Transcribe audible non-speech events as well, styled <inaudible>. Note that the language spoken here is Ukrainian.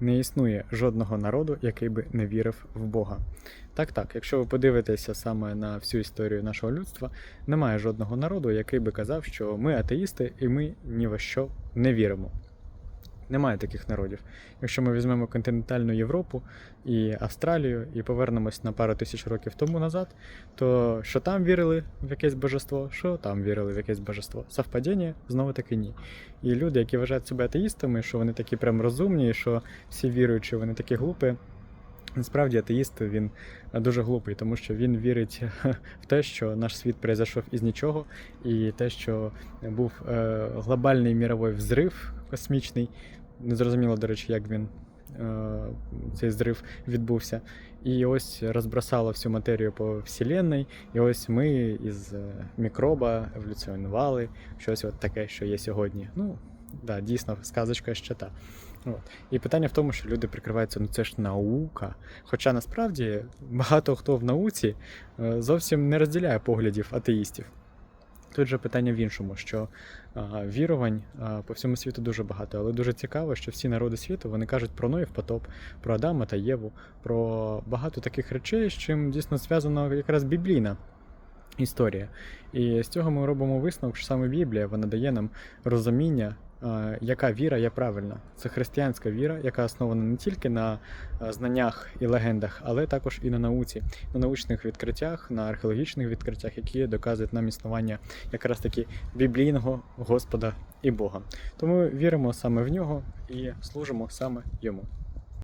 не існує жодного народу, який би не вірив в Бога. Так, так, якщо ви подивитеся саме на всю історію нашого людства, немає жодного народу, який би казав, що ми атеїсти і ми ні во що не віримо. Немає таких народів. Якщо ми візьмемо континентальну Європу і Австралію і повернемось на пару тисяч років тому назад, то що там вірили в якесь божество, що там вірили в якесь божество. Совпадіння знову таки ні. І люди, які вважають себе атеїстами, що вони такі прям розумні, що всі віруючі, вони такі глупі. Насправді атеїст він дуже глупий, тому що він вірить <laughs> в те, що наш світ произойшов із нічого, і те, що був е, глобальний міровий взрив космічний. Незрозуміло, до речі, як він е, цей зрив відбувся. І ось розбросало всю матерію по Вселенной, і ось ми із е, мікроба еволюціонували щось от таке, що є сьогодні. Ну, да, дійсно, сказочка ще та. От. І питання в тому, що люди прикриваються, ну це ж наука. Хоча насправді багато хто в науці е, зовсім не розділяє поглядів атеїстів. Тут же питання в іншому, що а, вірувань а, по всьому світу дуже багато, але дуже цікаво, що всі народи світу вони кажуть про Ноїв потоп, про Адама та Єву, про багато таких речей, з чим дійсно зв'язана якраз біблійна історія. І з цього ми робимо висновок, що саме Біблія вона дає нам розуміння, яка віра є правильна. Це християнська віра, яка основана не тільки на знаннях і легендах, але також і на науці, на научних відкриттях, на археологічних відкриттях, які доказують нам існування якраз таки біблійного Господа і Бога. Тому віримо саме в нього і служимо саме йому.